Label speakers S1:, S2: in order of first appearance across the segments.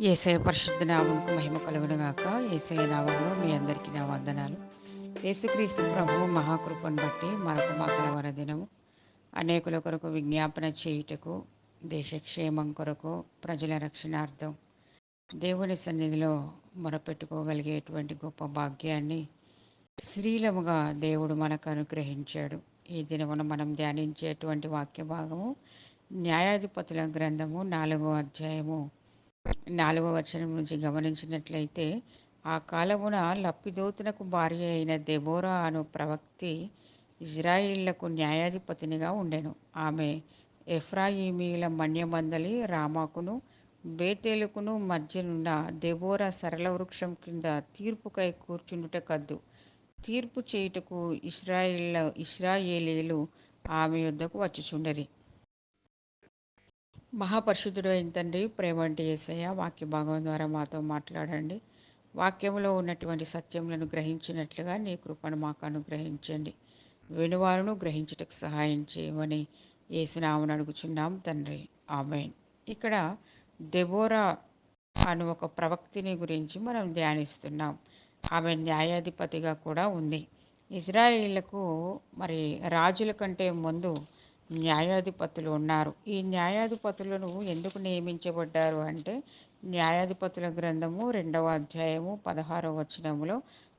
S1: యేసయ్య పరిశుద్ధ నామంకు మహిమ కలుగును గాక. యేసయ్య నామంలో మీ అందరికీ నా వందనాలు. యేసుక్రీస్తు ప్రభు మహాకృపను బట్టి మరొక మంగళవార దినము. అనేకుల కొరకు విజ్ఞాపన చేయుటకు దేశక్షేమం కొరకు ప్రజల రక్షణార్థం దేవుని సన్నిధిలో మొరపెట్టుకోగలిగేటువంటి గొప్ప భాగ్యాన్ని శ్రీలముగా దేవుడు మనకు అనుగ్రహించాడు. ఈ దినమున మనం ధ్యానించేటువంటి వాక్య భాగము న్యాయాధిపతుల గ్రంథము నాలుగో అధ్యాయము నాలుగో వచనం నుంచి గమనించినట్లయితే ఆ కాలమున లప్పిదోతునకు భార్య అయిన దెబోరా అను ప్రవక్తి ఇజ్రాయిళ్ళకు న్యాయాధిపతినిగా ఉండెను. ఆమె ఎఫ్రాయిమీల మన్యమందలి రామాకును బేతేలుకును మధ్యనున్న దెబోరా సరళ వృక్షం కింద తీర్పుకై కూర్చుండుట కద్దు. తీర్పు చేయుటకు ఇస్రాయిల్ ఇస్రాయేలీలు ఆమె యొద్దకు వచ్చిచుండరి. మహాపరిశుద్ధుడు అయిన తండ్రి ప్రేమంటి ఏసయ్య వాక్య భాగం ద్వారా మాతో మాట్లాడండి. వాక్యంలో ఉన్నటువంటి సత్యములను గ్రహించినట్లుగా నీ కృపను మాకు అనుగ్రహించండి. వినువారును గ్రహించుటకు సహాయం చేయమని ఏసునామను అడుగుచున్నాం తండ్రి. ఆమె ఇక్కడ దెబోరా అను ఒక ప్రవక్తిని గురించి మనం ధ్యానిస్తున్నాం. ఆమె న్యాయాధిపతిగా కూడా ఉంది. ఇజ్రాయిళ్ళకు మరి రాజుల కంటే ముందు న్యాయాధిపతులు ఉన్నారు. ఈ న్యాయాధిపతులను ఎందుకు నియమించబడ్డారు అంటే న్యాయాధిపతుల గ్రంథము రెండవ అధ్యాయము పదహారవ వచనములో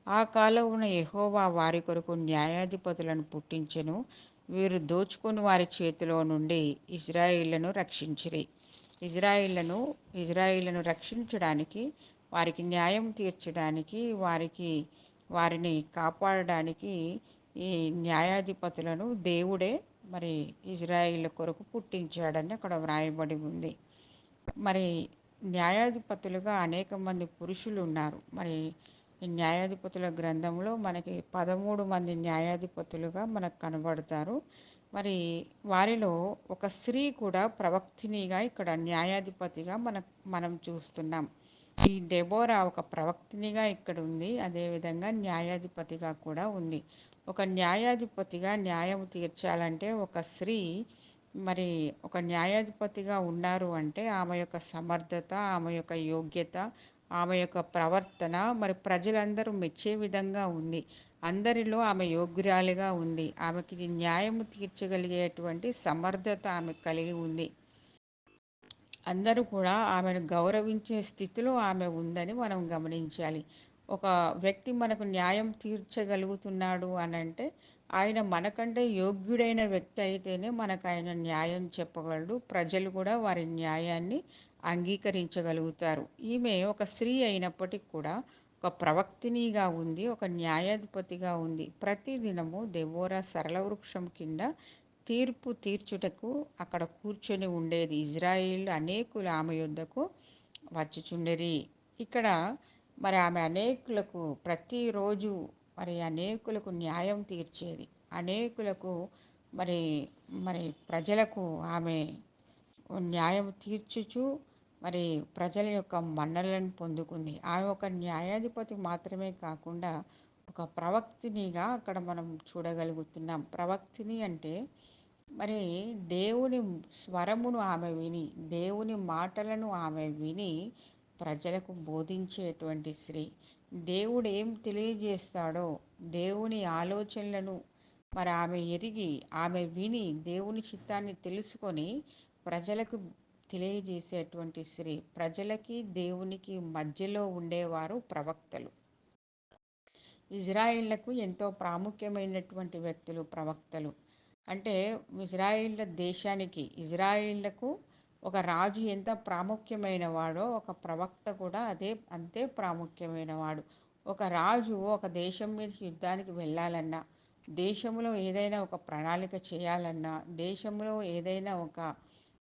S1: ఆ కాలమున యహోవా వారి కొరకు న్యాయాధిపతులను పుట్టించెను. వీరు దోచుకుని వారి చేతిలో నుండి ఇజ్రాయిళ్ళను రక్షించిరి. ఇజ్రాయిళ్ళను ఇజ్రాయిళ్ళను రక్షించడానికి వారికి న్యాయం తీర్చడానికి వారికి వారిని కాపాడడానికి ఈ న్యాయాధిపతులను దేవుడే మరి ఇజ్రాయిల్ కొరకు పుట్టించాడని అక్కడ వ్రాయబడి ఉంది. మరి న్యాయాధిపతులుగా అనేక మంది పురుషులు ఉన్నారు మరి ఈ న్యాయాధిపతుల గ్రంథంలో మనకి పదమూడు మంది న్యాయాధిపతులుగా మనకు కనబడతారు. మరి వారిలో ఒక స్త్రీ కూడా ప్రవక్తినిగా ఇక్కడ న్యాయాధిపతిగా మన మనం చూస్తున్నాం. ఈ దెబోరా ఒక ప్రవక్తినిగా ఇక్కడ ఉంది. అదేవిధంగా న్యాయాధిపతిగా కూడా ఉంది. ఒక న్యాయాధిపతిగా న్యాయం తీర్చాలంటే ఒక స్త్రీ మరి ఒక న్యాయాధిపతిగా ఉన్నారు అంటే ఆమె యొక్క సమర్థత ఆమె యొక్క యోగ్యత ఆమె యొక్క ప్రవర్తన మరి ప్రజలందరూ మెచ్చే విధంగా ఉంది. అందరిలో ఆమె యోగ్యురాలిగా ఉంది. ఆమెకి న్యాయం తీర్చగలిగేటువంటి సమర్థత ఆమె కలిగి ఉంది. అందరూ కూడా ఆమెను గౌరవించే స్థితిలో ఆమె ఉందని మనం గమనించాలి. ఒక వ్యక్తి మనకు న్యాయం తీర్చగలుగుతున్నాడు అని అంటే ఆయన మనకంటే యోగ్యుడైన వ్యక్తి అయితేనే మనకు ఆయన న్యాయం చెప్పగలడు. ప్రజలు కూడా వారి న్యాయాన్ని అంగీకరించగలుగుతారు. ఈమె ఒక స్త్రీ అయినప్పటికీ కూడా ఒక ప్రవక్తినిగా ఉంది ఒక న్యాయాధిపతిగా ఉంది. ప్రతిదినము దెవోరా సరళ వృక్షం కింద తీర్పు తీర్చుటకు అక్కడ కూర్చొని ఉండేది. ఇజ్రాయిల్ అనేకులు ఆమె యొద్దకు వచ్చుచుండరి. ఇక్కడ మరి ఆమె అనేకులకు ప్రతిరోజు మరి అనేకులకు న్యాయం తీర్చేది. అనేకులకు మరి మరి ప్రజలకు ఆమె న్యాయం తీర్చుచు మరి ప్రజల యొక్క మన్నలను పొందుకుంది. ఆమె ఒక న్యాయాధిపతి మాత్రమే కాకుండా ఒక ప్రవక్తినిగా అక్కడ మనం చూడగలుగుతున్నాం. ప్రవక్తిని అంటే మరి దేవుని స్వరమును ఆమె విని దేవుని మాటలను ఆమె విని ప్రజలకు బోధించేటువంటి స్త్రీ. దేవుడు ఏం తెలియజేస్తాడో దేవుని ఆలోచనలను మరి ఆమె ఎరిగి ఆమె విని దేవుని చిత్తాన్ని తెలుసుకొని ప్రజలకు తెలియజేసేటువంటి స్త్రీ. ప్రజలకి దేవునికి మధ్యలో ఉండేవారు ప్రవక్తలు. ఇజ్రాయిళ్ళకు ఎంతో ప్రాముఖ్యమైనటువంటి వ్యక్తులు ప్రవక్తలు. అంటే ఇజ్రాయిల్ దేశానికి ఇజ్రాయిళ్ళకు ఒక రాజు ఎంత ప్రాముఖ్యమైన వాడో ఒక ప్రవక్త కూడా అదే అంతే ప్రాముఖ్యమైన వాడు ఒక రాజు ఒక దేశం మీద యుద్ధానికి వెళ్ళాలన్నా దేశంలో ఏదైనా ఒక ప్రణాళిక చేయాలన్నా దేశంలో ఏదైనా ఒక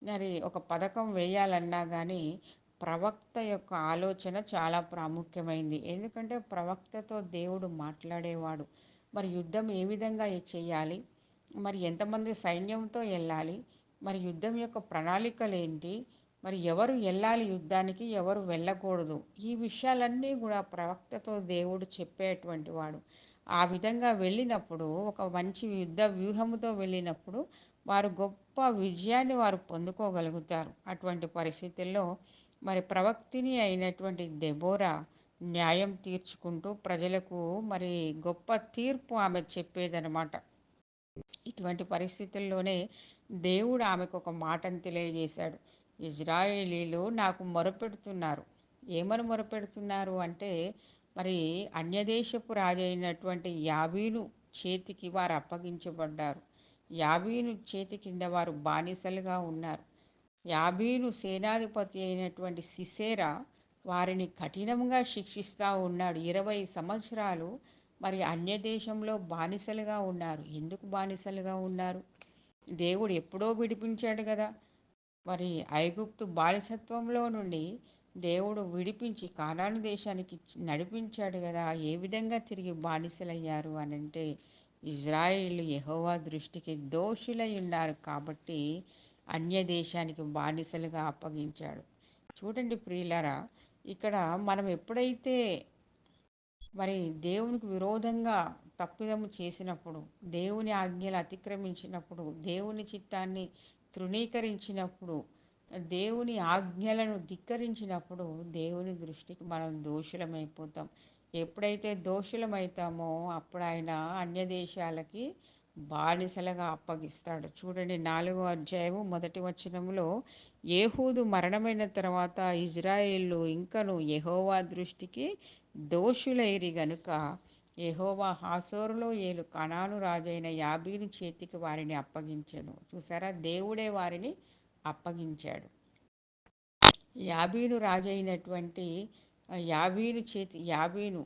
S1: మరి ఒక పథకం వేయాలన్నా కానీ ప్రవక్త యొక్క ఆలోచన చాలా ప్రాముఖ్యమైంది. ఎందుకంటే ప్రవక్తతో దేవుడు మాట్లాడేవాడు. మరి యుద్ధం ఏ విధంగా చేయాలి? మరి ఎంతమంది సైన్యంతో వెళ్ళాలి? మరి యుద్ధం యొక్క ప్రణాళికలు ఏంటి మరి ఎవరు వెళ్ళాలి యుద్ధానికి? ఎవరు వెళ్ళకూడదు? ఈ విషయాలన్నీ కూడా ప్రవక్తతో దేవుడు చెప్పేటువంటి వాడు. ఆ విధంగా వెళ్ళినప్పుడు ఒక మంచి యుద్ధ వ్యూహంతో వెళ్ళినప్పుడు వారు గొప్ప విజయాన్ని వారు పొందుకోగలుగుతారు. అటువంటి పరిస్థితుల్లో మరి ప్రవక్తిని అయినటువంటి దెబోరా న్యాయం తీర్చుకుంటూ ప్రజలకు మరి గొప్ప తీర్పు ఆమె చెప్పేదనమాట ఇటువంటి పరిస్థితుల్లోనే దేవుడు ఆమెకు ఒక మాటను తెలియజేశాడు. ఇజ్రాయేలీలు నాకు మొరపెడుతున్నారు. ఏమని మొరపెడుతున్నారు అంటే మరి అన్యదేశపు రాజు అయినటువంటి యాబీను చేతికి వారు అప్పగించబడ్డారు. యాబీను చేతి కింద వారు బానిసలుగా ఉన్నారు. యాబీను సేనాధిపతి అయినటువంటి సిసేరా వారిని కఠినంగా శిక్షిస్తూ ఉన్నాడు. ఇరవై సంవత్సరాలు మరి అన్య దేశంలో బానిసలుగా ఉన్నారు. ఎందుకు బానిసలుగా ఉన్నారు? దేవుడు ఎప్పుడో విడిపించాడు కదా. మరి ఐగుప్తు బాలిసత్వంలో నుండి దేవుడు విడిపించి కానాను దేశానికి నడిపించాడు కదా. ఏ విధంగా తిరిగి బానిసలయ్యారు అని అంటే ఇజ్రాయిల్ యహోవా దృష్టికి దోషులై ఉన్నారు కాబట్టి అన్య దేశానికి బానిసలుగా అప్పగించాడు. చూడండి ప్రియులరా ఇక్కడ మనం ఎప్పుడైతే మరి దేవునికి విరోధంగా తప్పిదము చేసినప్పుడు దేవుని ఆజ్ఞలు అతిక్రమించినప్పుడు దేవుని చిత్తాన్ని తృణీకరించినప్పుడు దేవుని ఆజ్ఞలను ధిక్కరించినప్పుడు దేవుని దృష్టికి మనం దోషులమైపోతాం. ఎప్పుడైతే దోషులమవుతామో అప్పుడు ఆయన అన్య దేశాలకి బానిసలుగా అప్పగిస్తాడు. చూడండి నాలుగో అధ్యాయము మొదటి వచనంలో ఏహూదు మరణమైన తర్వాత ఇజ్రాయేళ్ళు ఇంకను యహోవా దృష్టికి దోషులైరి గనుక యహోవా హాసోరులో ఏలు కణాను రాజైన యాబీని చేతికి వారిని అప్పగించను. చూసారా దేవుడే వారిని అప్పగించాడు. యాబీను రాజైనటువంటి యాబీను చేతి యాబీను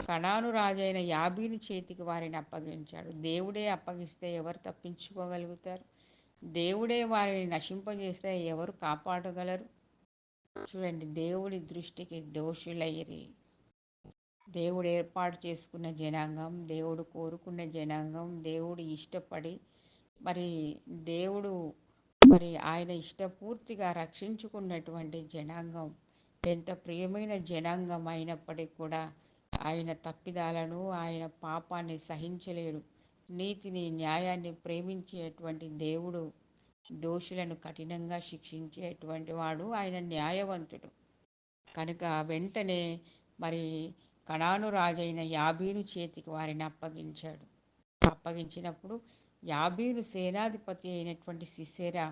S1: కణాను రాజైన యాబీను చేతికి వారిని అప్పగించాడు. దేవుడే అప్పగిస్తే ఎవరు తప్పించుకోగలుగుతారు? దేవుడే వారిని నశింపజేస్తే ఎవరు కాపాడగలరు? చూడండి దేవుడి దృష్టికి దోషులయ్యి దేవుడు ఏర్పాటు చేసుకున్న జనాంగం దేవుడు కోరుకున్న జనాంగం దేవుడు ఇష్టపడి మరి దేవుడు మరి ఆయన ఇష్టపూర్తిగా రక్షించుకున్నటువంటి జనాంగం ఎంత ప్రియమైన జనాంగం అయినప్పటికీ కూడా ఆయన తప్పిదాలను ఆయన పాపాన్ని సహించలేడు నీతిని న్యాయాన్ని ప్రేమించేటువంటి దేవుడు దోషులను కఠినంగా శిక్షించేటువంటి వాడు ఆయన న్యాయవంతుడు. కనుక వెంటనే మరి కణాను రాజైన యాబీను చేతికి వారిని అప్పగించాడు. అప్పగించినప్పుడు యాబీను సేనాధిపతి అయినటువంటి సిసేరా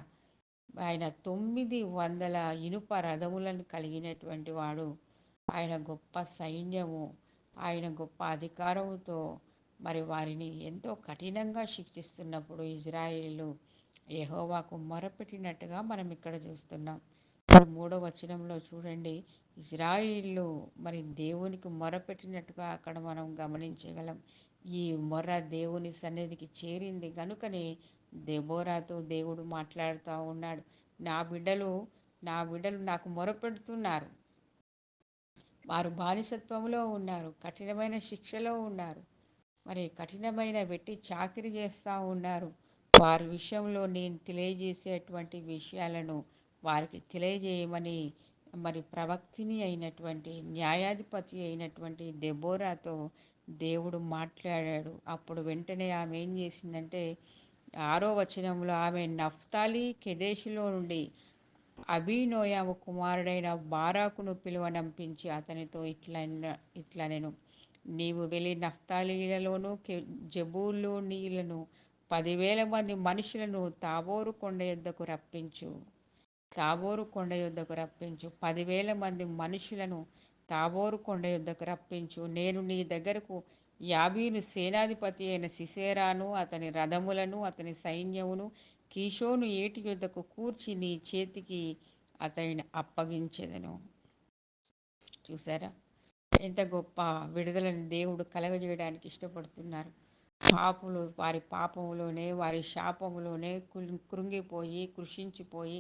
S1: ఆయన తొమ్మిది వందల ఇనుప రథములను కలిగినటువంటి వాడు. ఆయన గొప్ప సైన్యము ఆయన గొప్ప అధికారముతో మరి వారిని ఎంతో కఠినంగా శిక్షిస్తున్నప్పుడు ఇజ్రాయిలు యహోవాకు మొరపెట్టినట్టుగా మనం ఇక్కడ చూస్తున్నాం. మూడో వచనంలో చూడండి ఇజ్రాయిల్లు మరి దేవునికి మొరపెట్టినట్టుగా అక్కడ మనం గమనించగలం. ఈ మొర్ర దేవుని సన్నిధికి చేరింది కనుకనే దెబోరాతో దేవుడు మాట్లాడుతూ ఉన్నాడు. నా బిడ్డలు నా బిడ్డలు నాకు మొరపెడుతున్నారు. వారు బానిసత్వంలో ఉన్నారు కఠినమైన శిక్షలో ఉన్నారు. మరి కఠినమైన వెట్టి చాకిరి చేస్తూ ఉన్నారు. వారి విషయంలో నేను తెలియజేసేటువంటి విషయాలను వారికి తెలియజేయమని మరి ప్రవక్తిని అయినటువంటి న్యాయాధిపతి అయినటువంటి దెబోరాతో దేవుడు మాట్లాడాడు. అప్పుడు వెంటనే ఆమె ఏం చేసిందంటే ఆరో వచనంలో ఆమె నఫ్తాలి కెదేశిలో నుండి అభినోయాము కుమారుడైన బారాకును పిలువనంపించి అతనితో ఇట్లా ఇట్లా నేను నీవు వెళ్ళి నఫ్తాలీలలోను జబూల్లో నీళ్ళను పదివేల మంది మనుషులను తాబోరు కొండ యొద్దకు రప్పించు. తాబోరు కొండ యొద్దకు రప్పించు. పదివేల మంది మనుషులను తాబోరు కొండ యొద్దకు రప్పించు. నేను నీ దగ్గరకు యాబీను సేనాధిపతి అయిన సిసేరాను అతని రథములను అతని సైన్యమును కిషోను ఏటి యొద్దకు కూర్చి నీ చేతికి అతనిని అప్పగించేదను. చూసారా ఎంత గొప్ప విడుదలని దేవుడు కలగజేయడానికి ఇష్టపడుతున్నారు. పాపులు వారి పాపములోనే వారి శాపములోనే కృంగిపోయి కృషించిపోయి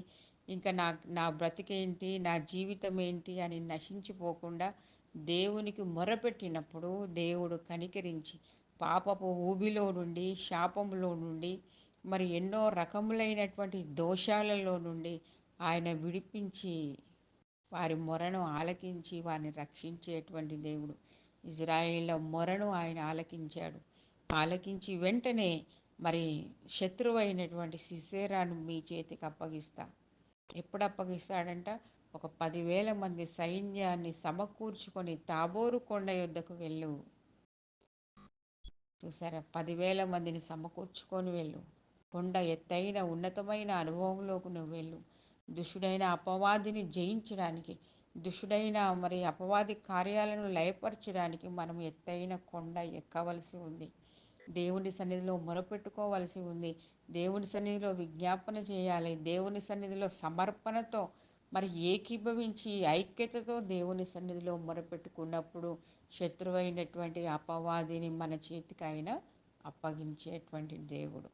S1: ఇంకా నా నా బ్రతికేంటి నా జీవితం ఏంటి అని నశించిపోకుండా దేవునికి మొరపెట్టినప్పుడు దేవుడు కనికరించి పాపపు ఊబిలో నుండి శాపంలో నుండి మరి ఎన్నో రకములైనటువంటి దోషాలలో నుండి ఆయన విడిపించి వారి మొరను ఆలకించి వారిని రక్షించేటువంటి దేవుడు. ఇజ్రాయిల్లో మొరను ఆయన ఆలకించాడు. ఆలకించి వెంటనే మరి శత్రువు అయినటువంటి సిసేరాను మీ చేతికి అప్పగిస్తా. ఎప్పుడు అప్పగిస్తాడంట ఒక పదివేల మంది సైన్యాన్ని సమకూర్చుకొని తాబోరు కొండ యుద్ధకు వెళ్ళు. చూసారా? పదివేల మందిని సమకూర్చుకొని వెళ్ళు. కొండ ఎత్తైన ఉన్నతమైన అనుభవంలోకి నువ్వు వెళ్ళు. దుష్టుడైన అపవాదిని జయించడానికి దుష్టుడైన మరి అపవాది కార్యాలను లయపరచడానికి మనం ఎత్తైన కొండ ఎక్కవలసి ఉంది. దేవుని సన్నిధిలో మొరపెట్టుకోవలసి ఉంది. దేవుని సన్నిధిలో విజ్ఞాపన చేయాలి. దేవుని సన్నిధిలో సమర్పణతో మరి ఏకీభవించి ఐక్యతతో దేవుని సన్నిధిలో మొరపెట్టుకున్నప్పుడు శత్రువైనటువంటి అపవాదిని మన చేతికి ఆయన అప్పగించేటువంటి దేవుడు.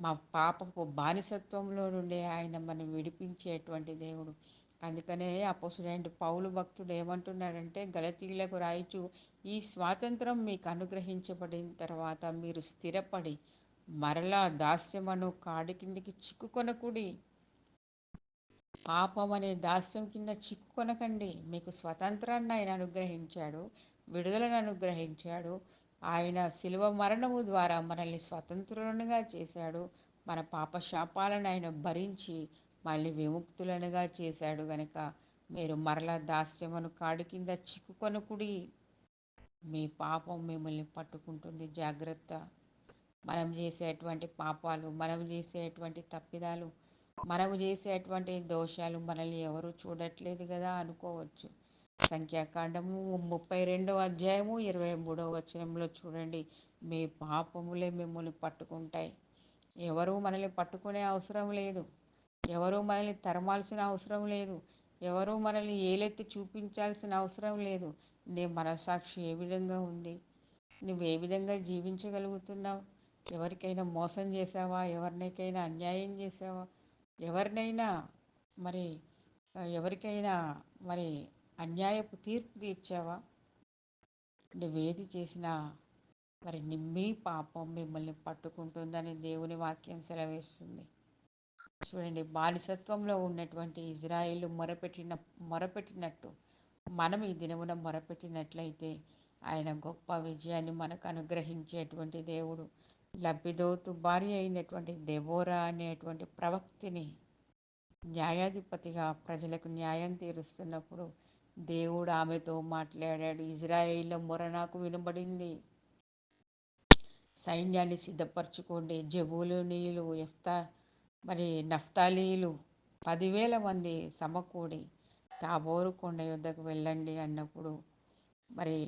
S1: మా పాపపు బానిసత్వంలో నుండి ఆయన మనం విడిపించేటువంటి దేవుడు. అందుకనే అపోసులైన పౌలు భక్తుడు ఏమంటున్నాడంటే గలతీలకు రాయిచు ఈ స్వాతంత్రం మీకు అనుగ్రహించబడిన తర్వాత మీరు స్థిరపడి మరలా దాస్యమను కాడి కిందికి చిక్కుకొనకుడి. పాపం అనే దాస్యం కింద చిక్కుకొనకండి. మీకు స్వతంత్రాన్ని ఆయన అనుగ్రహించాడు విడుదలను అనుగ్రహించాడు. ఆయన శిలువ మరణము ద్వారా మనల్ని స్వతంత్రులనుగా చేశాడు. మన పాప శాపాలను ఆయన భరించి మళ్ళీ విముక్తులనుగా చేశాడు గనక మీరు మరల దాస్యమును కాడి కింద చిక్కుకొనుకుడి మీ పాపం మిమ్మల్ని పట్టుకుంటుంది జాగ్రత్త. మనం చేసేటువంటి పాపాలు మనం చేసేటువంటి తప్పిదాలు మనము చేసేటువంటి దోషాలు మనల్ని ఎవరు చూడట్లేదు కదా అనుకోవచ్చు. సంఖ్యాకాండము ముప్పై రెండవ అధ్యాయము ఇరవై మూడవ వచనంలో చూడండి. మీ పాపములే మిమ్మల్ని పట్టుకుంటాయి. ఎవరు మనల్ని పట్టుకునే అవసరం లేదు. ఎవరు మనల్ని తరమాల్సిన అవసరం లేదు. ఎవరు మనల్ని ఏలెత్తి చూపించాల్సిన అవసరం లేదు. నీ మనసాక్షి ఏ విధంగా ఉంది? నువ్వు ఏ విధంగా జీవించగలుగుతున్నావు? ఎవరికైనా మోసం చేసావా ఎవరినైనా అన్యాయం చేసావా ఎవరినైనా మరి ఎవరికైనా మరి అన్యాయపు తీర్పు తీర్చావా? నువ్వేది చేసినా మరి మీ పాపం మిమ్మల్ని పట్టుకుంటుందని దేవుని వాక్యం సెలవేస్తుంది. చూడండి బానిసత్వంలో ఉన్నటువంటి ఇజ్రాయిల్ మొరపెట్టిన మొరపెట్టినట్టు మనం ఈ దినమున మొరపెట్టినట్లయితే ఆయన గొప్ప విజయాన్ని మనకు అనుగ్రహించేటువంటి దేవుడు. లబ్బిదోతు భార్య అయినటువంటి దెబోరా అనేటువంటి ప్రవక్తిని న్యాయాధిపతిగా ప్రజలకు న్యాయం తీరుస్తున్నప్పుడు దేవుడు ఆమెతో మాట్లాడాడు ఇజ్రాయిల్లో మొర నాకు వినబడింది. సైన్యాన్ని సిద్ధపరచుకోండి. జబులు నీళ్ళు ఎఫ్తా మరి నఫ్తాలీలు పదివేల మంది సమకూడి తాబోరు కొండ యుద్ధకు వెళ్ళండి అన్నప్పుడు మరి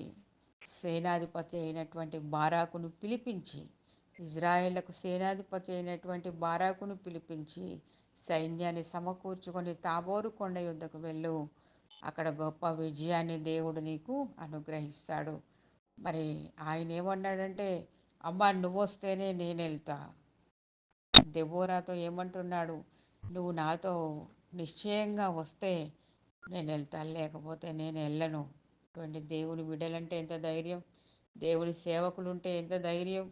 S1: సేనాధిపతి అయినటువంటి బారాకును పిలిపించి ఇజ్రాయేళ్ళకు సేనాధిపతి అయినటువంటి బారాకును పిలిపించి సైన్యాన్ని సమకూర్చుకొని తాబోరు కొండ యుద్ధకు వెళ్ళు. అక్కడ గొప్ప విజయాన్ని దేవుడు నీకు అనుగ్రహిస్తాడు. మరి ఆయన ఏమన్నాడంటే అమ్మ నువ్వు వస్తేనే నేను వెళ్తా దెబోరాతో ఏమంటున్నాడు? నువ్వు నాతో నిశ్చయంగా వస్తే నేను వెళ్తాను లేకపోతే నేను వెళ్ళను. అటువంటి దేవుని బిడ్డలంటే ఎంత ధైర్యం? దేవుని సేవకులు ఉంటే ఎంత ధైర్యం?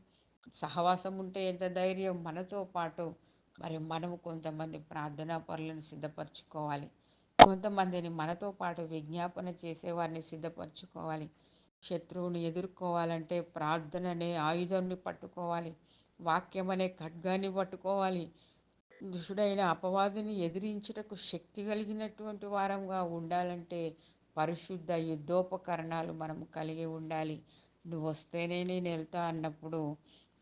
S1: సహవాసం ఉంటే ఎంత ధైర్యం? మనతో పాటు మరి మనము కొంతమంది ప్రార్థనా పనులను సిద్ధపరచుకోవాలి. కొంతమందిని మనతో పాటు విజ్ఞాపన చేసేవారిని సిద్ధపరచుకోవాలి. శత్రువుని ఎదుర్కోవాలంటే ప్రార్థన అనే ఆయుధాన్ని పట్టుకోవాలి. వాక్యం అనే ఖడ్గాన్ని పట్టుకోవాలి. దుషుడైన అపవాదిని ఎదిరించుటకు శక్తి కలిగినటువంటి వారంగా ఉండాలంటే పరిశుద్ధ యుద్ధోపకరణాలు మనం కలిగి ఉండాలి. నువ్వు వస్తేనే నేను వెళ్తా అన్నప్పుడు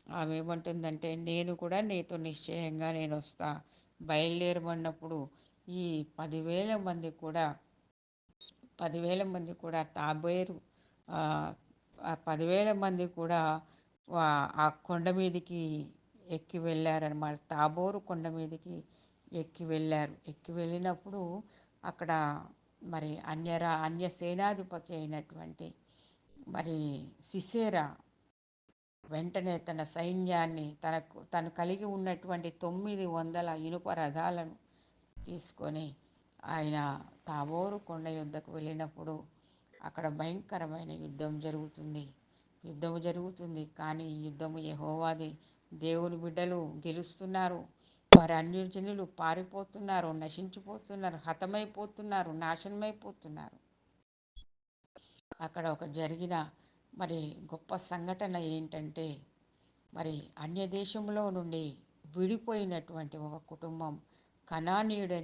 S1: ఆమె ఏమంటుందంటే నేను కూడా నీతో నిశ్చయంగా నేను వస్తా. బయలుదేరమన్నప్పుడు ఈ పదివేల మంది కూడా పదివేల మంది కూడా తాబేరు పదివేల మంది కూడా ఆ కొండ మీదకి ఎక్కి వెళ్ళారనమాట తాబోరు కొండ మీదకి ఎక్కి వెళ్ళారు. ఎక్కి వెళ్ళినప్పుడు అక్కడ మరి అన్యరా అన్య సేనాధిపతి అయినటువంటి మరి సిసేరా వెంటనే తన సైన్యాన్ని తనకు తను కలిగి ఉన్నటువంటి తొమ్మిది వందల ఇనుప రథాలను తీసుకొని ఆయన తాబోరు కొండ యుద్ధకు వెళ్ళినప్పుడు అక్కడ భయంకరమైన యుద్ధం జరుగుతుంది. యుద్ధం జరుగుతుంది. కానీ యుద్ధము యహోవాది దేవుని బిడ్డలు గెలుస్తున్నారు. వారి అన్యజనులు పారిపోతున్నారు నశించిపోతున్నారు హతమైపోతున్నారు నాశనమైపోతున్నారు. అక్కడ ఒక జరిగిన మరి గొప్ప సంఘటన ఏంటంటే మరి అన్య దేశంలో నుండి విడిపోయినటువంటి ఒక కుటుంబం కణానీయుడ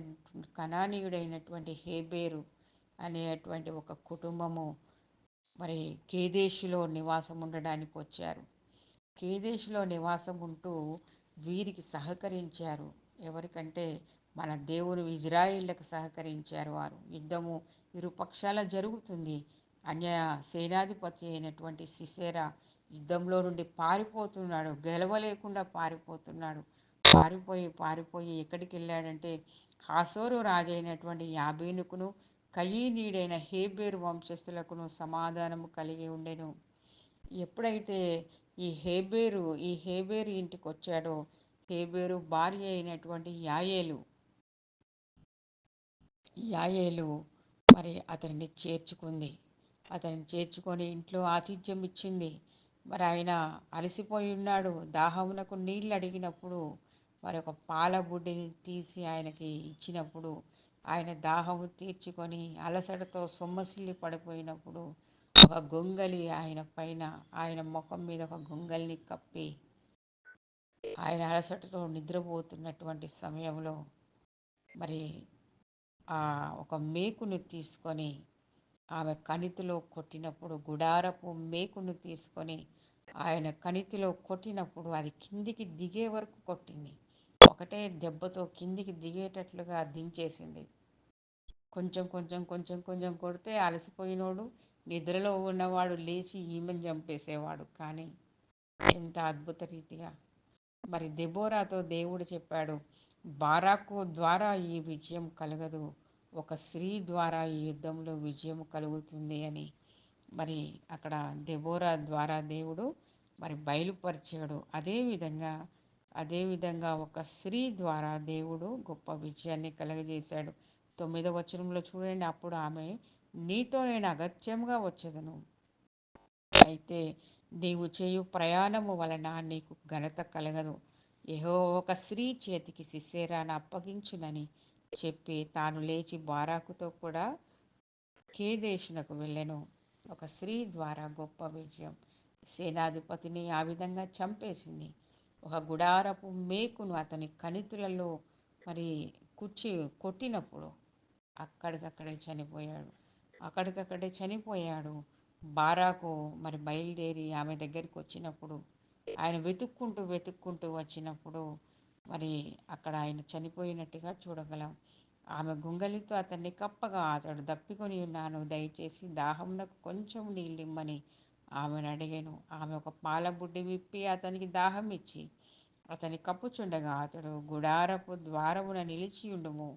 S1: కణానీయుడైనటువంటి హేబేరు అనేటువంటి ఒక కుటుంబము మరి కేదేశిలో నివాసం ఉండడానికి వచ్చారు. కేదేశిలో నివాసం ఉంటూ వీరికి సహకరించారు. ఎవరికంటే మన దేవుని ఇజ్రాయిళ్ళకు సహకరించారు వారు. యుద్ధము ఇరుపక్షాల జరుగుతుంది. అన్య సేనాధిపతి అయినటువంటి సిసేరా యుద్ధంలో నుండి పారిపోతున్నాడు. గెలవలేకుండా పారిపోతున్నాడు. పారిపోయి పారిపోయి ఎక్కడికి వెళ్ళాడంటే హాసోరు రాజైనటువంటి యాబేనుకును కయీనీడైన హేబేరు వంశస్థులకును సమాధానము కలిగి ఉండెను. ఎప్పుడైతే ఈ హేబేరు ఈ హేబేరు ఇంటికి వచ్చాడో హేబేరు భార్య అయినటువంటి యాయేలు. యాయేలు మరి అతన్ని చేర్చుకుంది. అతన్ని చేర్చుకొని ఇంట్లో ఆతిథ్యం ఇచ్చింది. మరి ఆయన అలసిపోయి ఉన్నాడు. దాహమునకు నీళ్ళు అడిగినప్పుడు మరి ఒక పాల బుడ్డిని తీసి ఆయనకి ఇచ్చినప్పుడు ఆయన దాహము తీర్చుకొని అలసటతో సొమ్మసిల్లి పడిపోయినప్పుడు ఒక గొంగలి ఆయన పైన ఆయన ముఖం మీద ఒక గొంగలిని కప్పి ఆయన అలసటతో నిద్రపోతున్నటువంటి సమయంలో మరి ఆ ఒక మేకును తీసుకొని ఆమె కణితిలో కొట్టినప్పుడు గుడారపు మేకును తీసుకొని ఆయన కణితిలో కొట్టినప్పుడు అది కిందికి దిగే వరకు కొట్టింది. ఒకటే దెబ్బతో కిందికి దిగేటట్లుగా దించేసింది. కొంచెం కొంచెం కొంచెం కొంచెం కొడితే అలసిపోయినోడు. నిద్రలో ఉన్నవాడు లేచి ఈమెను చంపేసేవాడు కానీ ఎంత అద్భుత రీతిగా. మరి దెబోరాతో దేవుడు చెప్పాడు బారాకు ద్వారా ఈ విజయం కలగదు. ఒక స్త్రీ ద్వారా ఈ యుద్ధంలో విజయం కలుగుతుంది అని. మరి అక్కడ దెబోరా ద్వారా దేవుడు మరి బయలుపరిచాడు. అదేవిధంగా అదేవిధంగా ఒక స్త్రీ ద్వారా దేవుడు గొప్ప విజయాన్ని కలగజేశాడు. తొమ్మిదవ వచనంలో చూడండి. అప్పుడు ఆమె నీతో నేను అగత్యంగా వచ్చేదను. అయితే నీవు చేయు ప్రయాణము వలన నీకు ఘనత కలగదు ఏహో ఒక స్త్రీ చేతికి శిశేరాను అప్పగించునని చెప్పి తాను లేచి బారాకుతో కూడా కేదేశునకు వెళ్ళెను. ఒక స్త్రీ ద్వారా గొప్ప విజయం. సేనాధిపతిని ఆ విధంగా చంపేసింది. ఒక గుడారపు మేకును అతని కణితులలో మరి కుర్చీ కొట్టినప్పుడు అక్కడికక్కడే చనిపోయాడు. అక్కడికక్కడే చనిపోయాడు. బారాకు మరి బయలుదేరి ఆమె దగ్గరికి వచ్చినప్పుడు ఆయన వెతుక్కుంటూ వెతుక్కుంటూ వచ్చినప్పుడు మరి అక్కడ ఆయన చనిపోయినట్టుగా చూడగలం. ఆమె గుంగలితో అతన్ని కప్పగా అతడు దప్పికొని ఉన్నాను. దయచేసి దాహంనకు కొంచెం నీళ్ళిమ్మని. ఆమెను అడిగాను. ఆమె ఒక పాలబుడ్డి విప్పి అతనికి దాహం ఇచ్చి అతని కప్పుచుండగా అతడు గుడారపు ద్వారమున నిలిచి ఉండుము.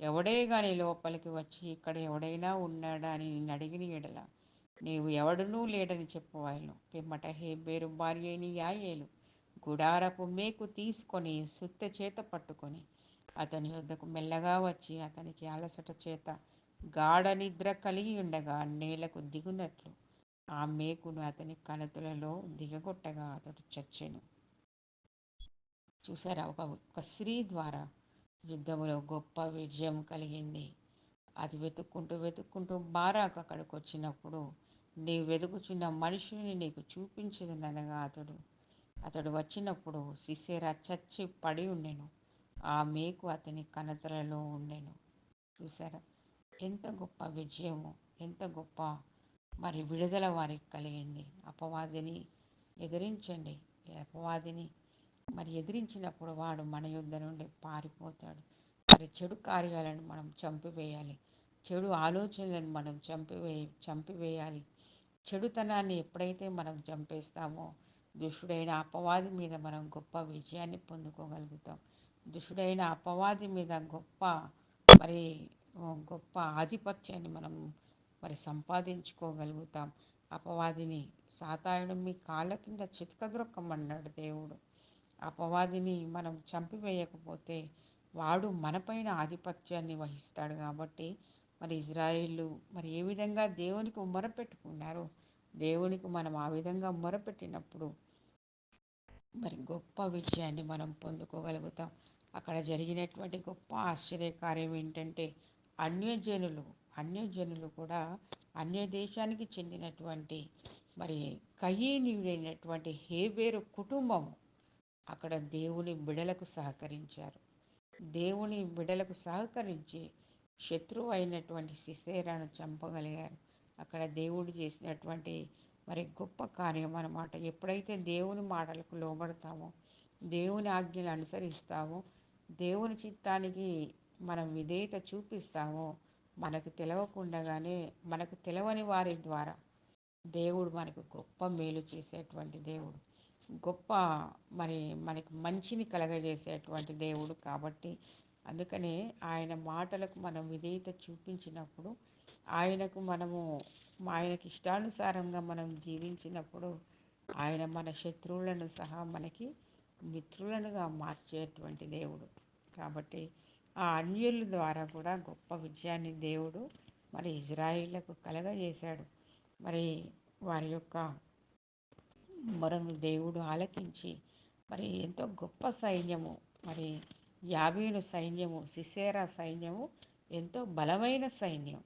S1: ఎవడే గాని లోపలికి వచ్చి ఇక్కడ ఎవడైనా ఉన్నాడా అని నేను అడిగిన ఎడల నీవు ఎవడునూ లేడని చెప్పవాయను. పిమ్మట హేబేరు భార్య అయిన యాయేలు గుడారపు మేకు తీసుకొని సుత్తె చేత పట్టుకొని అతని వద్దకు మెల్లగా వచ్చి అతనికి అలసట చేత గాఢ నిద్ర కలిగి ఉండగా నేలకు దిగునట్లు ఆ మేకును అతని కణతులలో దిగగొట్టగా అతడు చచ్చెను. చూసారా? ఒక ఒక స్త్రీ ద్వారా యుద్ధంలో గొప్ప విజయం కలిగింది. అది వెతుక్కుంటూ వెతుక్కుంటూ బారాకు అక్కడికి వచ్చినప్పుడు నీవు వెతుకుచున్న మనుషుని నీకు చూపించదనగా అతడు. అతడు వచ్చినప్పుడు సిసేరా చచ్చి పడి ఉండెను. ఆ మేకు అతని కనతలలో ఉండెను. చూసారా ఎంత గొప్ప విజయము ఎంత గొప్ప మరి విడుదల వారికి కలిగింది. అపవాదిని ఎదిరించండి. అపవాదిని మరి ఎదిరించినప్పుడు వాడు మన యుద్ధ నుండి పారిపోతాడు. మరి చెడు కార్యాలను మనం చంపివేయాలి. చెడు ఆలోచనలను మనం చంపివే చంపివేయాలి. చెడుతనాన్ని ఎప్పుడైతే మనం చంపేస్తామో దుష్టుడైన అపవాది మీద మనం గొప్ప విజయాన్ని పొందుకోగలుగుతాం. దుష్టుడైన అపవాది మీద గొప్ప మరి గొప్ప ఆధిపత్యాన్ని మనం మరి సంపాదించుకోగలుగుతాం. అపవాదిని సాతాయుడు మీ కాళ్ళ కింద చితకద్రొక్కమన్నాడు దేవుడు. అపవాదిని మనం చంపివేయకపోతే వాడు మనపైన ఆధిపత్యాన్ని వహిస్తాడు కాబట్టి మరి ఇజ్రాయిళ్ళు మరి ఏ విధంగా దేవునికి మొరపెట్టుకున్నారు దేవునికి మనం ఆ విధంగా మొరపెట్టినప్పుడు మరి గొప్ప విజయాన్ని మనం పొందుకోగలుగుతాం. అక్కడ జరిగినటువంటి గొప్ప ఆశ్చర్యకార్యం ఏంటంటే అన్యజనులు అన్యజనులు కూడా అన్య దేశానికి చెందినటువంటి మరి కయీనీయుడైనటువంటి హేబేరు కుటుంబం అక్కడ దేవుని బిడలకు సహకరించారు. దేవుని బిడలకు సహకరించి శత్రువు అయినటువంటి సిసేరాను చంపగలిగారు. అక్కడ దేవుడు చేసినటువంటి మరి గొప్ప కార్యం అన్నమాట. ఎప్పుడైతే దేవుని మాటలకు లోబడతామో దేవుని ఆజ్ఞలు అనుసరిస్తామో దేవుని చిత్తానికి మనం విధేయత చూపిస్తామో మనకు తెలవకుండగానే మనకు తెలవని వారి ద్వారా దేవుడు మనకు గొప్ప మేలు చేసేటువంటి దేవుడు. గొప్ప మరి మనకి మంచిని కలగజేసేటువంటి దేవుడు కాబట్టి అందుకనే ఆయన మాటలకు మనం విధేయత చూపించినప్పుడు ఆయనకు మనము ఆయనకి ఇష్టానుసారంగా మనం జీవించినప్పుడు ఆయన మన శత్రువులను సహా మనకి మిత్రులనుగా మార్చేటువంటి దేవుడు. కాబట్టి ఆ అన్యుల ద్వారా కూడా గొప్ప విజయాన్ని దేవుడు మరి ఇజ్రాయిళ్ళకు కలగజేశాడు. మరి వారి యొక్క మొరను దేవుడు ఆలకించి మరి ఎంతో గొప్ప సైన్యము మరి యాభీను సైన్యము సిసేరా సైన్యము ఎంతో బలమైన సైన్యం.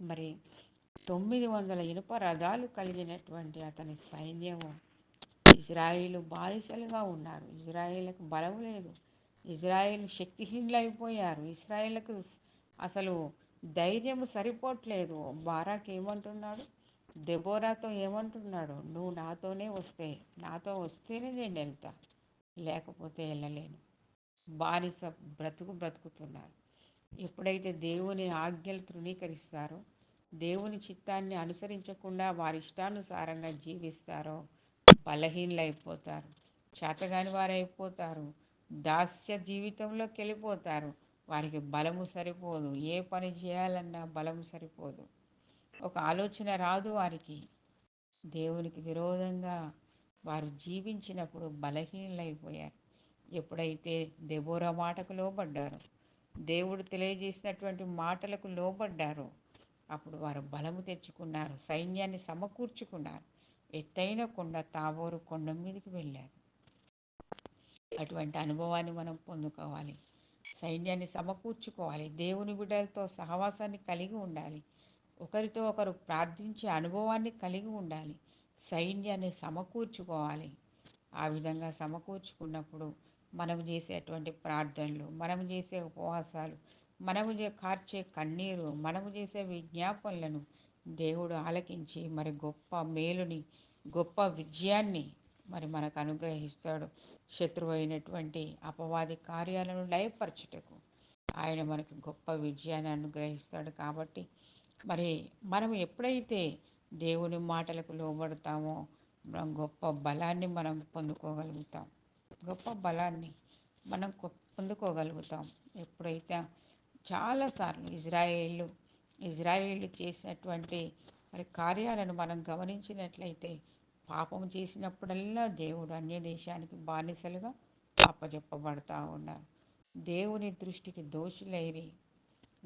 S1: మరి తొమ్మిది వందల ఇనుప రథాలు కలిగినటువంటి అతని సైన్యము. ఇజ్రాయిలు బానిసలుగా ఉన్నారు. ఇజ్రాయిలకు బలం లేదు. ఇజ్రాయిల్ శక్తిహీనులైపోయారు. ఇజ్రాయిలకు అసలు ధైర్యం సరిపోవట్లేదు. బారాక్ ఏమంటున్నాడు? దెబోరాతో ఏమంటున్నాడు నువ్వు నాతోనే వస్తే నాతో వస్తేనే నేను వెళ్తా లేకపోతే వెళ్ళలేను. బానిస బ్రతుకు బ్రతుకుతున్నారు. ఎప్పుడైతే దేవుని ఆజ్ఞలు తృణీకరిస్తారో దేవుని చిత్తాన్ని అనుసరించకుండా వారి ఇష్టానుసారంగా జీవిస్తారో బలహీనలైపోతారు చేతగాని వారైపోతారు దాస్య జీవితంలోకి వెళ్ళిపోతారు. వారికి బలము సరిపోదు ఏ పని చేయాలన్నా బలము సరిపోదు. ఒక ఆలోచన రాదు వారికి. దేవునికి విరోధంగా వారు జీవించినప్పుడు బలహీనలైపోయారు. ఎప్పుడైతే దెబోరా మాటకు లోబడ్డారు దేవుడు తెలియజేసినటువంటి మాటలకు లోబడ్డారు అప్పుడు వారు బలము తెచ్చుకున్నారు సైన్యాన్ని సమకూర్చుకున్నారు. ఎత్తైన కొండ తాబోరు కొండ మీదకి వెళ్ళారు. అటువంటి అనుభవాన్ని మనం పొందుకోవాలి. సైన్యాన్ని సమకూర్చుకోవాలి. దేవుని బిడ్డలతో సహవాసాన్ని కలిగి ఉండాలి. ఒకరితో ఒకరు ప్రార్థించే అనుభవాన్ని కలిగి ఉండాలి. సైన్యాన్ని సమకూర్చుకోవాలి. ఆ విధంగా సమకూర్చుకున్నప్పుడు మనం చేసేటువంటి ప్రార్థనలు మనం చేసే ఉపవాసాలు మనము కార్చే కన్నీరు మనము చేసే విజ్ఞాపనలను దేవుడు ఆలకించి మరి గొప్ప మేలుని గొప్ప విజయాన్ని మరి మనకు అనుగ్రహిస్తాడు. శత్రువు అయినటువంటి అపవాది కార్యాలను లయపరచుటకు ఆయన మనకు గొప్ప విజయాన్ని అనుగ్రహిస్తాడు కాబట్టి మరి మనం ఎప్పుడైతే దేవుని మాటలకు లోబడతామో మనం గొప్ప బలాన్ని మనం పొందుకోగలుగుతాం. గొప్ప బలాన్ని మనం పొందుకోగలుగుతాం. ఎప్పుడైతే చాలాసార్లు ఇజ్రాయేళ్ళు ఇజ్రాయేళ్ళు చేసినటువంటి మరి కార్యాలను మనం గమనించినట్లయితే పాపం చేసినప్పుడల్లా దేవుడు అన్య దేశానికి బానిసలుగా అప్పచెప్పబడతా ఉన్నారు. దేవుని దృష్టికి దోషులైరి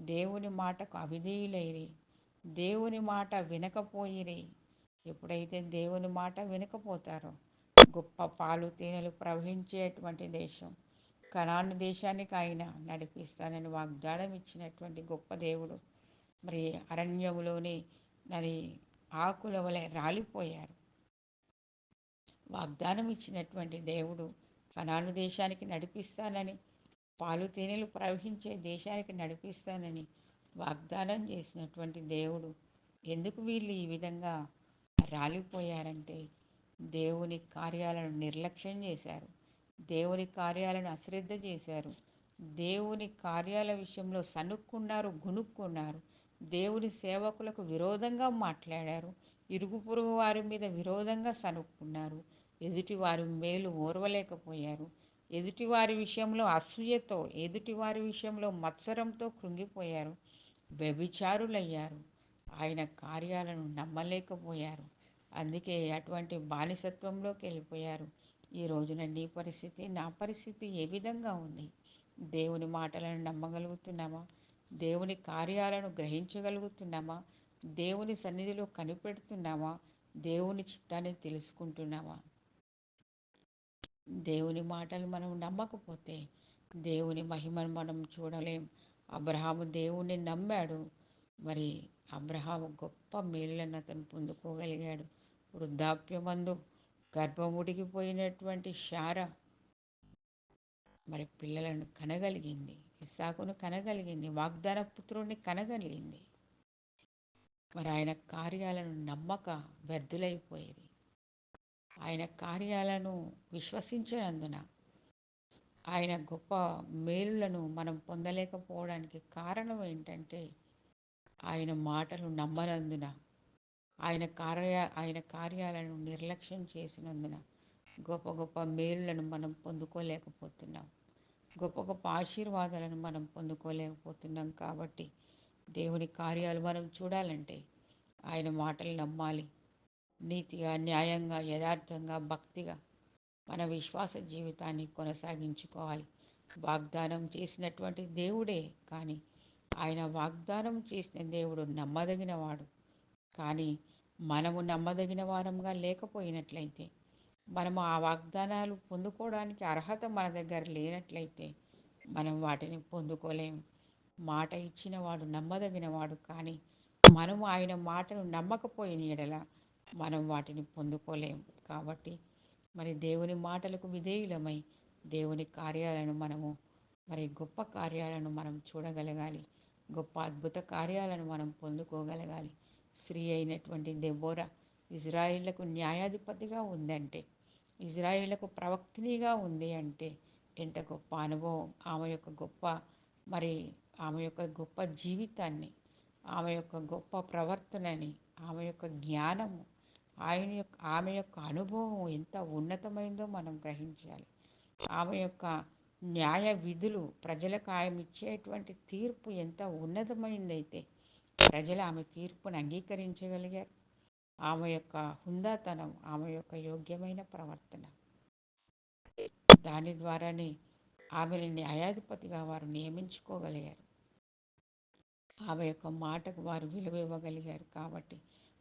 S1: దేవుని మాటకు అవిధేయులైరి దేవుని మాట వినకపోయిరి. ఎప్పుడైతే దేవుని మాట వినకపోతారో గొప్ప పాలు తేనెలు ప్రవహించేటువంటి దేశం కణాన్ని దేశానికి ఆయన నడిపిస్తానని వాగ్దానం ఇచ్చినటువంటి గొప్ప దేవుడు. మరి అరణ్యములోని మరి ఆకుల వలె రాలిపోయారు. వాగ్దానం ఇచ్చినటువంటి దేవుడు కణాను దేశానికి నడిపిస్తానని పాలు తేనెలు ప్రవహించే దేశానికి నడిపిస్తానని వాగ్దానం చేసినటువంటి దేవుడు. ఎందుకు వీళ్ళు ఈ విధంగా రాలిపోయారంటే దేవుని కార్యాలను నిర్లక్ష్యం చేశారు. దేవుని కార్యాలను అశ్రద్ధ చేశారు. దేవుని కార్యాల విషయంలో సనుక్కున్నారు గునుక్కున్నారు. దేవుని సేవకులకు విరోధంగా మాట్లాడారు. ఇరుగు పొరుగు వారి మీద విరోధంగా సనుక్కున్నారు. ఎదుటివారి మేలు ఓర్వలేకపోయారు. ఎదుటివారి విషయంలో అసూయతో ఎదుటివారి విషయంలో మత్సరంతో కృంగిపోయారు. వ్యభిచారులయ్యారు. ఆయన కార్యాలను నమ్మలేకపోయారు. అందుకే అటువంటి బానిసత్వంలోకి వెళ్ళిపోయారు. ఈ రోజున నీ పరిస్థితి నా పరిస్థితి ఏ విధంగా ఉంది? దేవుని మాటలను నమ్మగలుగుతున్నామా? దేవుని కార్యాలను గ్రహించగలుగుతున్నామా? దేవుని సన్నిధిలో కనిపెడుతున్నామా? దేవుని చిత్తాన్ని తెలుసుకుంటున్నామా? దేవుని మాటలు మనం నమ్మకపోతే దేవుని మహిమను మనం చూడలేం. అబ్రహాము దేవుణ్ణి నమ్మాడు. మరి అబ్రహాము గొప్ప మేలులను అతను పొందుకోగలిగాడు. వృద్ధాప్యమందు గర్భముడిగిపోయినటువంటి శార మరి పిల్లలను కనగలిగింది. ఇసాకును కనగలిగింది. వాగ్దాన పుత్రుణ్ణి కనగలిగింది. మరి ఆయన కార్యాలను నమ్మక వ్యర్థులైపోయేది. ఆయన కార్యాలను విశ్వసించినందున ఆయన గొప్ప మేలులను మనం పొందలేకపోవడానికి కారణం ఏంటంటే ఆయన మాటలు నమ్మనందున ఆయన కార్య ఆయన కార్యాలను నిర్లక్ష్యం చేసినందున గొప్ప గొప్ప మేలులను మనం పొందుకోలేకపోతున్నాం. గొప్ప గొప్ప ఆశీర్వాదాలను మనం పొందుకోలేకపోతున్నాం కాబట్టి దేవుని కార్యాలు మనం చూడాలంటే ఆయన మాటలు నమ్మాలి. నీతిగా న్యాయంగా యథార్థంగా భక్తిగా మన విశ్వాస జీవితాన్ని కొనసాగించుకోవాలి. వాగ్దానం చేసినటువంటి దేవుడే కానీ ఆయన వాగ్దానం చేసిన దేవుడు నమ్మదగినవాడు. కానీ మనము నమ్మదగిన వారంగా లేకపోయినట్లయితే మనము ఆ వాగ్దానాలు పొందుకోవడానికి అర్హత మన దగ్గర లేనట్లయితే మనం వాటిని పొందుకోలేము. మాట ఇచ్చినవాడు నమ్మదగినవాడు కానీ మనము ఆయన మాటను నమ్మకపోయిన ఎడల మనం వాటిని పొందుకోలేము. కాబట్టి మరి దేవుని మాటలకు విధేయులమై దేవుని కార్యాలను మనము మరి గొప్ప కార్యాలను మనం చూడగలగాలి. గొప్ప అద్భుత కార్యాలను మనం పొందుకోగలగాలి. స్త్రీ అయినటువంటి దెబోరా ఇజ్రాయిళ్ళకు న్యాయాధిపతిగా ఉందంటే ఇజ్రాయిళ్ళకు ప్రవక్తినిగా ఉంది అంటే ఎంత గొప్ప అనుభవం. ఆమె యొక్క గొప్ప మరి ఆమె యొక్క గొప్ప జీవితాన్ని ఆమె యొక్క గొప్ప ప్రవర్తనని ఆమె యొక్క జ్ఞానము ఆయన యొక్క ఆమె యొక్క అనుభవం ఎంత ఉన్నతమైందో మనం గ్రహించాలి. ఆమె యొక్క న్యాయ విధులు ప్రజలకు ఆమె ఇచ్చేటువంటి తీర్పు ఎంత ఉన్నతమైందైతే ప్రజలు ఆమె తీర్పును అంగీకరించగలిగారు. ఆమె యొక్క హుందాతనం ఆమె యొక్క యోగ్యమైన ప్రవర్తన. దాని ద్వారానే ఆమెను న్యాయాధిపతిగా వారు నియమించుకోగలిగారు. ఆమె యొక్క మాటకు వారు విలువ ఇవ్వగలిగారు కాబట్టి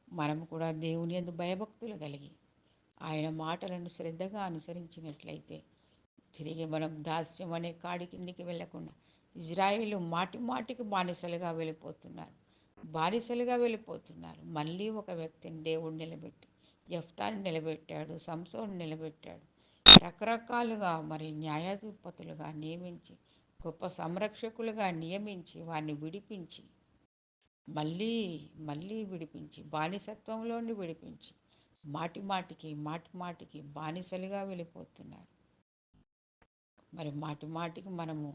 S1: మనము కూడా దేవుని ఎందు భయభక్తులు కలిగి ఆయన మాటలను శ్రద్ధగా అనుసరించినట్లయితే తిరిగి మనం దాస్యం అనే కాడి కిందికి వెళ్ళకుండా ఇజ్రాయిలు మాటి మాటికి బానిసలుగా వెళ్ళిపోతున్నారు. బానిసలుగా వెళ్ళిపోతున్నారు. మళ్ళీ ఒక వ్యక్తిని దేవుడు నిలబెట్టి యఫ్తాన్ని నిలబెట్టాడు సంసోను నిలబెట్టాడు. రకరకాలుగా మరి న్యాయాధిపతులుగా నియమించి గొప్ప సంరక్షకులుగా నియమించి వారిని విడిపించి మళ్ళీ మళ్ళీ విడిపించి బానిసత్వంలోని విడిపించి మాటి మాటికి మాటి మాటికి బానిసలుగా వెళ్ళిపోతున్నారు. మరి మాటి మాటికి మనము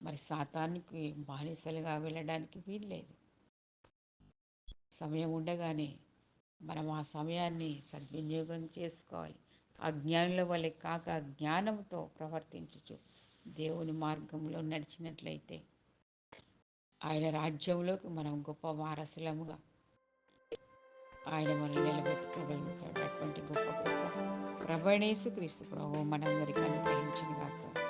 S1: మరి శాతానికి బానిసలుగా వెళ్ళడానికి వీల్లేదు. సమయం ఉండగానే మనం ఆ సమయాన్ని సద్వినియోగం చేసుకోవాలి. అజ్ఞానుల వలె కాక జ్ఞానంతో ప్రవర్తించచ్చు దేవుని మార్గంలో నడిచినట్లయితే ఆయన రాజ్యంలోకి మనం గొప్ప వారసులముగా ఆయన మనం నిలబెట్టుకోగలుగుతాడు. అటువంటి గొప్ప గొప్ప ప్రభణేశు క్రీస్తు ప్రభు మనందరికీ అనుగ్రహించిన కాక